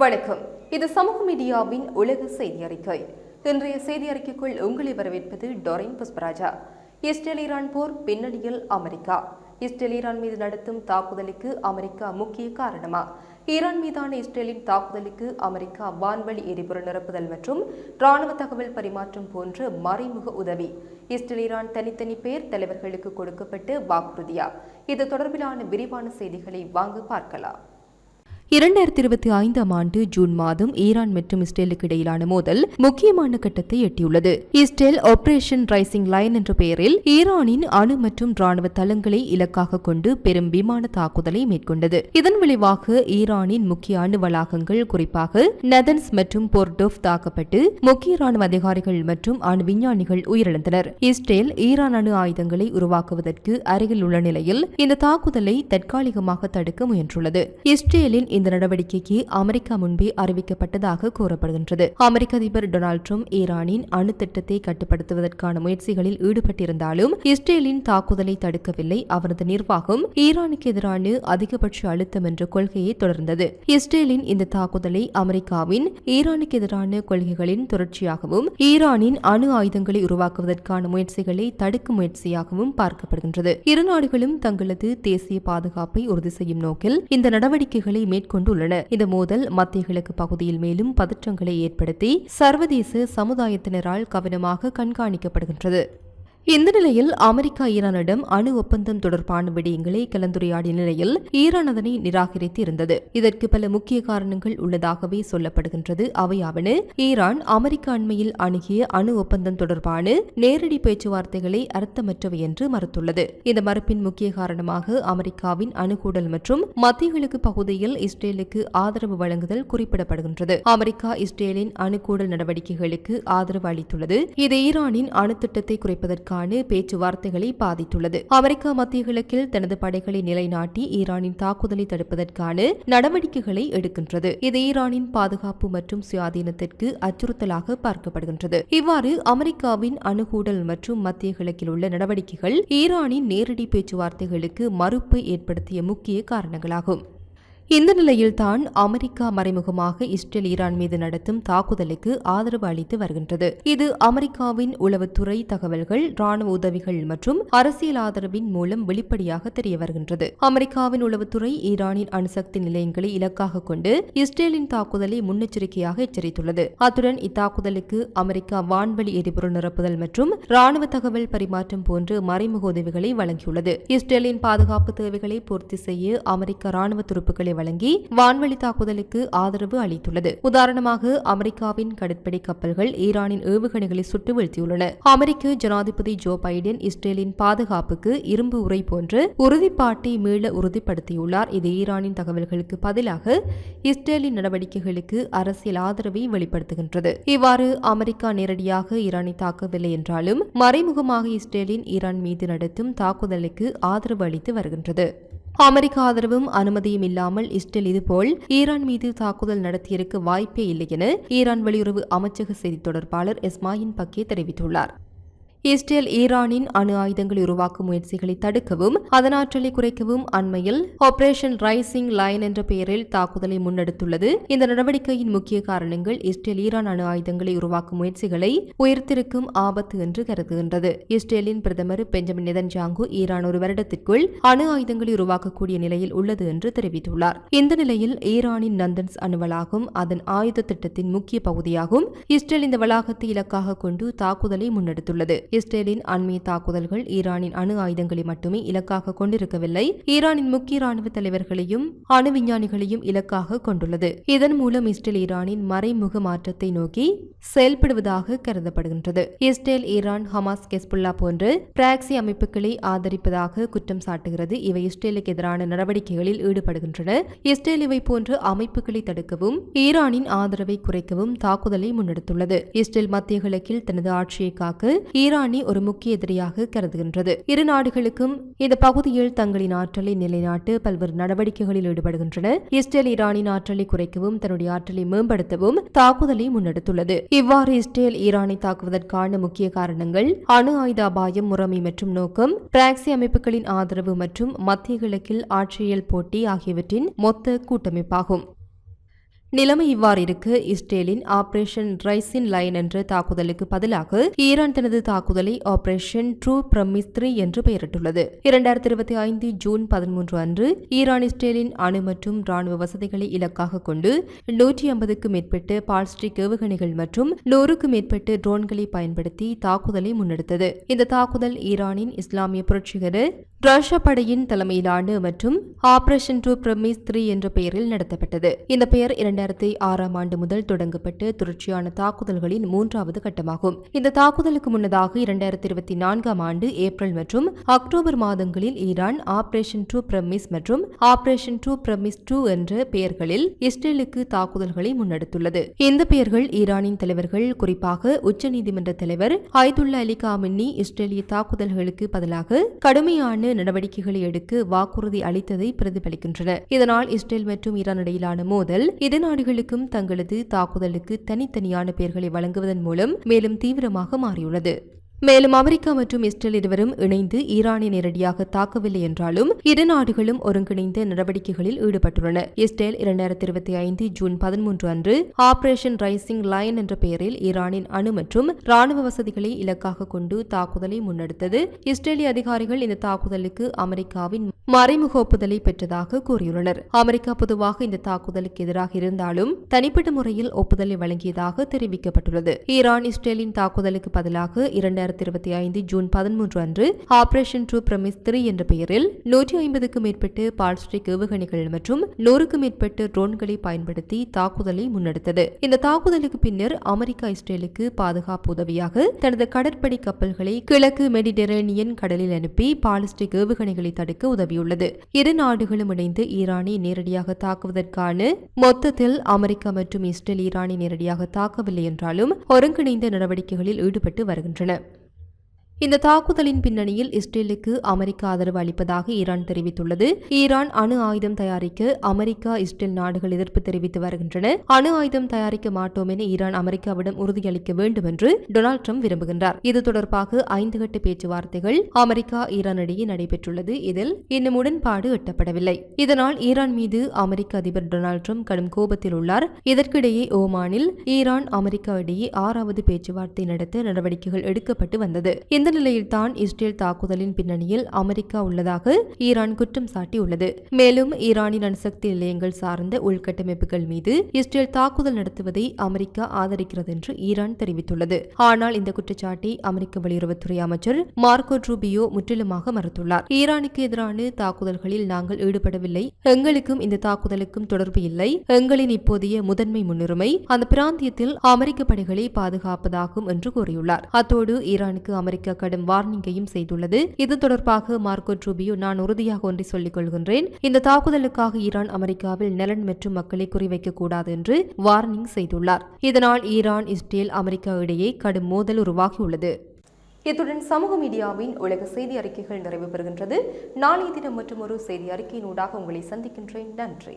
வணக்கம். இது சமூக மீடியாவின் உலக செய்தி அறிக்கை. இன்றைய செய்தி அறிக்கைக்குள் உங்களை வரவேற்பது டொரைன் புஷ்பராஜா. இஸ்ரேல் ஈரான் போர் பின்னணியில் அமெரிக்கா. இஸ்ரேல் ஈரான் மீது நடத்தும் தாக்குதலுக்கு அமெரிக்கா முக்கிய காரணமா? ஈரான் மீதான இஸ்ரேலின் தாக்குதலுக்கு அமெரிக்கா வான்வழி எரிபொருள் நிரப்புதல் மற்றும் ராணுவ தகவல் பரிமாற்றம் போன்ற மறைமுக உதவி. இஸ்ரேல் ஈரான் தனித்தனி பேர் தலைவர்களுக்கு கொடுக்கப்பட்டு வாக்குறுதியா? இது தொடர்பிலான விரிவான செய்திகளை வாங்க பார்க்கலாம். இரண்டாயிரத்தி இருபத்தி ஐந்தாம் ஆண்டு ஜூன் மாதம் ஈரான் மற்றும் இஸ்ரேலுக்கு இடையிலான மோதல் முக்கியமான கட்டத்தை எட்டியுள்ளது. இஸ்ரேல் ஆபரேஷன் ரைசிங் லைன் என்ற பெயரில் ஈரானின் அணு மற்றும் ராணுவ தளங்களை இலக்காக கொண்டு பெரும் விமான தாக்குதலை மேற்கொண்டது. இதன் விளைவாக ஈரானின் முக்கிய அணு வளாகங்கள் குறிப்பாக நெதன்ஸ் மற்றும் போர்டோஃப் தாக்கப்பட்டு முக்கிய ராணுவ அதிகாரிகள் மற்றும் அணு விஞ்ஞானிகள் உயிரிழந்தனர். இஸ்ரேல் ஈரான் அணு ஆயுதங்களை உருவாக்குவதற்கு அருகில் உள்ள நிலையில் இந்த தாக்குதலை தற்காலிகமாக தடுக்க முயன்றுள்ளது. இஸ்ரேலின் இந்த நடவடிக்கைக்கு அமெரிக்கா முன்பே அறிவிக்கப்பட்டதாக கூறப்படுகின்றது. அமெரிக்க அதிபர் டொனால்டு ட்ரம்ப் ஈரானின் அணு திட்டத்தை கட்டுப்படுத்துவதற்கான முயற்சிகளில் ஈடுபட்டிருந்தாலும் இஸ்ரேலின் தாக்குதலை தடுக்கவில்லை. அவரது நிர்வாகம் ஈரானுக்கு எதிரான அதிகபட்ச அழுத்தம் என்ற கொள்கையை தொடர்ந்தது. இஸ்ரேலின் இந்த தாக்குதலை அமெரிக்காவின் ஈரானுக்கு எதிரான கொள்கைகளின் தொடர்ச்சியாகவும் ஈரானின் அணு ஆயுதங்களை உருவாக்குவதற்கான முயற்சிகளை தடுக்கும் முயற்சியாகவும் பார்க்கப்படுகின்றது. இரு நாடுகளும் தங்களது தேசிய பாதுகாப்பை உறுதி செய்யும் நோக்கில் இந்த நடவடிக்கைகளை மேற்கொண்டுள்ளன இந்த மோதல் மத்திய கிழக்கு பகுதியில் மேலும் பதற்றங்களை ஏற்படுத்தி சர்வதேச சமுதாயத்தினரால் கவனமாக கண்காணிக்கப்படுகின்றது. இந்த நிலையில் அமெரிக்கா ஈரானிடம் அணு ஒப்பந்தம் தொடர்பான விடயங்களை கலந்துரையாடிய நிலையில் ஈரான் அதனை நிராகரித்து இருந்தது இதற்கு பல முக்கிய காரணங்கள் உள்ளதாகவே சொல்லப்படுகின்றது. அவையாவன ஈரான் அமெரிக்க அண்மையில் அணுகிய அணு ஒப்பந்தம் தொடர்பான நேரடி பேச்சுவார்த்தைகளை அர்த்தமற்றவை என்று மறுத்துள்ளது. இந்த மறுப்பின் முக்கிய காரணமாக அமெரிக்காவின் அணுகூடல் மற்றும் மத்திய கிழக்கு பகுதியில் இஸ்ரேலுக்கு ஆதரவு வழங்குதல் குறிப்பிடப்படுகின்றது. அமெரிக்கா இஸ்ரேலின் அணுகூடல் நடவடிக்கைகளுக்கு ஆதரவு அளித்துள்ளது. இது ஈரானின் அணு திட்டத்தை குறைப்பதற்கான பேச்சுவார்த்தைகளை பாதித்துள்ளது. அமெரிக்கா மத்திய கிழக்கில் தனது படைகளை நிலைநாட்டி ஈரானின் தாக்குதலை தடுப்பதற்கான நடவடிக்கைகளை எடுக்கின்றது. இது ஈரானின் பாதுகாப்பு மற்றும் சுயாதீனத்திற்கு அச்சுறுத்தலாக பார்க்கப்படுகின்றது. இவ்வாறு அமெரிக்காவின் அணுகூடல் மற்றும் மத்திய கிழக்கில் உள்ள நடவடிக்கைகள் ஈரானின் நேரடி பேச்சுவார்த்தைகளுக்கு மறுப்பு ஏற்படுத்திய முக்கிய காரணங்களாகும். இந்த நிலையில்தான் அமெரிக்கா மறைமுகமாக இஸ்ரேல் ஈரான் மீது நடத்தும் தாக்குதலுக்கு ஆதரவு அளித்து வருகின்றது. இது அமெரிக்காவின் உளவுத்துறை தகவல்கள் ராணுவ உதவிகள் மற்றும் அரசியல் ஆதரவின் மூலம் வெளிப்படையாக தெரிய வருகின்றது. அமெரிக்காவின் உளவுத்துறை ஈரானின் அணுசக்தி நிலையங்களை இலக்காக கொண்டு இஸ்ரேலின் தாக்குதலை முன்னெச்சரிக்கையாக எச்சரித்துள்ளது. அத்துடன் இத்தாக்குதலுக்கு அமெரிக்கா வான்வழி எரிபொருள் நிரப்புதல் மற்றும் ராணுவ தகவல் பரிமாற்றம் போன்ற மறைமுக உதவிகளை வழங்கியுள்ளது. இஸ்ரேலின் பாதுகாப்பு தேவைகளை பூர்த்தி செய்ய அமெரிக்க ராணுவ துருப்புகளை வழங்கி வான்வழி தாக்குதலுக்கு ஆதரவு அளித்துள்ளது. உதாரணமாக அமெரிக்காவின் கடற்படை கப்பல்கள் ஈரானின் ஏவுகணைகளை சுட்டு வீழ்த்தியுள்ளன. அமெரிக்க ஜனாதிபதி ஜோ பைடன் இஸ்ரேலின் பாதுகாப்புக்கு இரும்பு உரை போன்று உறுதிப்பாட்டை மீள உறுதிப்படுத்தியுள்ளார். இது ஈரானின் தகவல்களுக்கு பதிலாக இஸ்ரேலின் நடவடிக்கைகளுக்கு அரசியல் ஆதரவை வெளிப்படுத்துகின்றது. இவ்வாறு அமெரிக்கா நேரடியாக ஈரானை தாக்கவில்லை என்றாலும் மறைமுகமாக இஸ்ரேலின் ஈரான் மீது நடத்தும் தாக்குதலுக்கு ஆதரவு அளித்து வருகின்றது. அமெரிக்க ஆதரவும் அனுமதியும் இல்லாமல் இஸ்ரேல் இதுபோல் ஈரான் மீது தாக்குதல் நடத்தியிருக்க வாய்ப்பே இல்லை என ஈரான் வெளியுறவு அமைச்சக செய்தி தொடர்பாளர் எஸ்மாயின் பக்கே தெரிவித்துள்ளார். இஸ்ரேல் ஈரானின் அணு ஆயுதங்களை உருவாக்கும் முயற்சிகளை தடுக்கவும் அதன் ஆற்றலை குறைக்கவும் அண்மையில் ஆபரேஷன் ரைசிங் லைன் என்ற பெயரில் தாக்குதலை முன்னெடுத்துள்ளது. இந்த நடவடிக்கையின் முக்கிய காரணங்கள் இஸ்ரேல் ஈரான் அணு ஆயுதங்களை உருவாக்கும் முயற்சிகளை உயர்த்திருக்கும் ஆபத்து என்று கருதுகின்றது. இஸ்ரேலின் பிரதமர் பெஞ்சமின் நெதன்ஜாங்கு ஈரான் ஒரு வருடத்திற்குள் அணு ஆயுதங்களை உருவாக்கக்கூடிய நிலையில் உள்ளது என்று தெரிவித்துள்ளார். இந்த நிலையில் ஈரானின் நந்தன்ஸ் அணு வளாகம் அதன் ஆயுத திட்டத்தின் முக்கிய பகுதியாகும் இஸ்ரேல் இந்த வளாகத்தை இலக்காக கொண்டு தாக்குதலை முன்னெடுத்துள்ளது. இஸ்ரேலின் அண்மைய தாக்குதல்கள் ஈரானின் அணு ஆயுதங்களை மட்டுமே இலக்காக கொண்டிருக்கவில்லை. ஈரானின் முக்கிய ராணுவ தலைவர்களையும் அணு விஞ்ஞானிகளையும் இலக்காக கொண்டுள்ளது. இதன் மூலம் இஸ்ரேல் ஈரானின் மறைமுக மாற்றத்தை நோக்கி செயல்படுவதாக கருதப்படுகின்றது. இஸ்ரேல் ஈரான் ஹமாஸ் கெஸ்புல்லா போன்ற பிராக்சி அமைப்புகளை ஆதரிப்பதாக குற்றம் சாட்டுகிறது. இவை இஸ்ரேலுக்கு எதிரான நடவடிக்கைகளில் ஈடுபடுகின்றன. இஸ்ரேல் இவை போன்ற அமைப்புகளை தடுக்கவும் ஈரானின் ஆதரவை குறைக்கவும் தாக்குதலை முன்னெடுத்துள்ளது. இஸ்ரேல் மத்திய கிழக்கில் தனது ஆட்சியை காக்க ஈரான் ஈரானி ஒரு முக்கிய எதிரியாக கருதுகின்றது. இரு நாடுகளுக்கும் இந்த பகுதியில் தங்களின் ஆற்றலை நிலைநாட்டு பல்வேறு நடவடிக்கைகளில் ஈடுபடுகின்றன. இஸ்ரேல் ஈரானின் ஆற்றலை குறைக்கவும் தன்னுடைய ஆற்றலை மேம்படுத்தவும் தாக்குதலை முன்னெடுத்துள்ளது. இவ்வாறு இஸ்ரேல் ஈரானை தாக்குவதற்கான முக்கிய காரணங்கள் அணு ஆயுத அபாயம் முறைமை மற்றும் நோக்கம் பிராக்சி அமைப்புகளின் ஆதரவு மற்றும் மத்திய கிழக்கில் ஆட்சியியல் போட்டி ஆகியவற்றின் மொத்த கூட்டமைப்பாகும். நிலைமை இவ்வாறு இருக்க. இஸ்ரேலின் ஆபரேஷன் ரைசின் லைன் என்ற தாக்குதலுக்கு பதிலாக ஈரான் தனது தாக்குதலை ஆபரேஷன் ட்ரூ பிரமிஸ்த்ரி என்று பெயரிட்டுள்ளது. இரண்டாயிரத்தி இருபத்தி ஐந்து ஜூன் பதிமூன்று அன்று ஈரான் இஸ்ரேலின் அணு மற்றும் ராணுவ வசதிகளை இலக்காக கொண்டு நூற்றி ஐம்பதுக்கும் மேற்பட்ட பால்ஸ்டிக் ஏவுகணைகள் மற்றும் நூறுக்கும் மேற்பட்ட ட்ரோன்களை பயன்படுத்தி தாக்குதலை முன்னெடுத்தது. இந்த தாக்குதல் ஈரானின் இஸ்லாமிய புரட்சிகர ரஷ்ய படையின் தலைமையிலான மற்றும் ஆபரேஷன் டூ பிரமிஸ் த்ரீ என்ற பெயரில் நடத்தப்பட்டது. இந்த பெயர் இரண்டாயிரத்தி ஆறாம் ஆண்டு முதல் தொடங்கப்பட்டு தொடர்ச்சியான தாக்குதல்களின் மூன்றாவது கட்டமாகும். இந்த தாக்குதலுக்கு முன்னதாக இரண்டாயிரத்தி இருபத்தி நான்காம் ஆண்டு ஏப்ரல் மற்றும் அக்டோபர் மாதங்களில் ஈரான் ஆபரேஷன் டூ பிரமிஸ் மற்றும் ஆபரேஷன் டூ பிரமிஸ் டூ என்ற பெயர்களில் இஸ்ரேலுக்கு தாக்குதல்களை முன்னெடுத்துள்ளது. இந்த பெயர்கள் ஈரானின் தலைவர்கள் குறிப்பாக உச்சநீதிமன்ற தலைவர் ஐதுல்லா அலி காமின்னி இஸ்ரேலிய தாக்குதல்களுக்கு பதிலாக கடுமையான நடவடிக்கைகளை எடுக்க வாக்குறுதி அளித்ததை பிரதிபலிக்கின்றன. இதனால் இஸ்ரேல் மற்றும் ஈரான் இடையிலான மோதல் இரு நாடுகளுக்கும் தங்களது தாக்குதலுக்கு தனித்தனியான பெயர்களை வழங்குவதன் மூலம் மேலும் தீவிரமாக மாறியுள்ளது. மேலும் அமெரிக்கா மற்றும் இஸ்ரேல் இருவரும் இணைந்து ஈரானை நேரடியாக தாக்கவில்லை என்றாலும் இரு நாடுகளும் ஒருங்கிணைந்த நடவடிக்கைகளில் ஈடுபட்டுள்ளன. இஸ்ரேல் இரண்டாயிரத்தி இருபத்தி ஐந்து ஜூன் பதிமூன்று அன்று ஆபரேஷன் ரைசிங் லயன் என்ற பெயரில் ஈரானின் அணு மற்றும் ராணுவ வசதிகளை இலக்காக கொண்டு தாக்குதலை முன்னெடுத்தது. இஸ்ரேலிய அதிகாரிகள் இந்த தாக்குதலுக்கு அமெரிக்காவின் மறைமுக ஒப்புதலை பெற்றதாக கூறியுள்ளனர். அமெரிக்கா பொதுவாக இந்த தாக்குதலுக்கு எதிராக இருந்தாலும் தனிப்பட்ட முறையில் ஒப்புதலை வழங்கியதாக தெரிவிக்கப்பட்டுள்ளது. ஈரான் இஸ்ரேலின் தாக்குதலுக்கு பதிலாக இரண்டாயிரத்தி இருபத்தி ஐந்து ஜூன் பதிமூன்று அன்று ஆபரேஷன் ட்ரூ பிரமிஸ் த்ரீ என்ற பெயரில் நூற்றி ஐம்பதுக்கும் மேற்பட்டு பால்ஸ்டிக் ஏவுகணைகள் மற்றும் நூறுக்கும் மேற்பட்ட ட்ரோன்களை பயன்படுத்தி தாக்குதலை முன்னெடுத்தது. இந்த தாக்குதலுக்கு பின்னர் அமெரிக்கா இஸ்ரேலுக்கு பாதுகாப்பு உதவியாக தனது கடற்படை கப்பல்களை கிழக்கு மெடிடரேனியன் கடலில் அனுப்பி பாலிஸ்டிக் ஏவுகணைகளை தடுக்க உதவியுள்ளது. இரு நாடுகளும் இணைந்து ஈரானை நேரடியாக தாக்குவதற்கான மொத்தத்தில் அமெரிக்கா மற்றும் இஸ்ரேல் ஈரானை நேரடியாக தாக்கவில்லை என்றாலும் ஒருங்கிணைந்த நடவடிக்கைகளில் ஈடுபட்டு வருகின்றன. இந்த தாக்குதலின் பின்னணியில் இஸ்ரேலுக்கு அமெரிக்கா ஆதரவு அளிப்பதாக ஈரான் தெரிவித்துள்ளது. ஈரான் அணு ஆயுதம் தயாரிக்க அமெரிக்கா இஸ்ரேல் நாடுகள் எதிர்ப்பு தெரிவித்து வருகின்றன. அணு ஆயுதம் தயாரிக்க மாட்டோம் என ஈரான் அமெரிக்காவிடம் உறுதியளிக்க வேண்டும் என்று டொனால்ட் ட்ரம்ப் விரும்புகின்றார். இது தொடர்பாக ஐந்து கட்ட பேச்சுவார்த்தைகள் அமெரிக்கா ஈரான் இடையே நடைபெற்றுள்ளது. இதில் இன்னும் உடன்பாடு எட்டப்படவில்லை. இதனால் ஈரான் மீது அமெரிக்க அதிபர் டொனால்ட் ட்ரம்ப் கடும் கோபத்தில் உள்ளார். இதற்கிடையே ஓமானில் ஈரான் அமெரிக்கா இடையே ஆறாவது பேச்சுவார்த்தை நடத்த நடவடிக்கைகள் எடுக்கப்பட்டு வந்தது. இந்த நிலையில்தான் இஸ்ரேல் தாக்குதலின் பின்னணியில் அமெரிக்கா உள்ளதாக ஈரான் குற்றம் சாட்டியுள்ளது. மேலும் ஈரானின் அணுசக்தி நிலையங்கள் சார்ந்த உள்கட்டமைப்புகள் மீது இஸ்ரேல் தாக்குதல் நடத்துவதை அமெரிக்கா ஆதரிக்கிறது என்று ஈரான் தெரிவித்துள்ளது. ஆனால் இந்த குற்றச்சாட்டை அமெரிக்க வெளியுறவுத்துறை அமைச்சர் மார்க்கோ ரூபியோ முற்றிலுமாக மறுத்துள்ளார். ஈரானுக்கு எதிரான தாக்குதல்களில் நாங்கள் ஈடுபடவில்லை. எங்களுக்கும் இந்த தாக்குதலுக்கும் தொடர்பு இல்லை. எங்களின் இப்போதைய முதன்மை முன்னுரிமை அந்த பிராந்தியத்தில் அமெரிக்க படைகளை பாதுகாப்பதாகும் என்று கூறியுள்ளார். அத்தோடு ஈரானுக்கு அமெரிக்கா கடும் வார்னிங்கையும் செய்துள்ளது. இது தொடர்பாக மார்க்கோ ரூபியோ நான் உறுதியாக ஒன்றை சொல்லிக் கொள்கின்றேன். இந்த தாக்குதலுக்காக ஈரான் அமெரிக்காவில் நலன் மற்றும் மக்களை குறிவைக்க கூடாது என்று வார்னிங் செய்துள்ளார். இதனால் ஈரான் இஸ்ரேல் அமெரிக்கா இடையே கடும் மோதல் உருவாகியுள்ளது. இத்துடன் சமூக மீடியாவின் உலக செய்தி அறிக்கைகள் நிறைவு பெறுகின்றது. நாளைய தினம் மற்றும் ஒரு செய்தி அறிக்கையினூடாக உங்களை சந்திக்கின்றேன். நன்றி.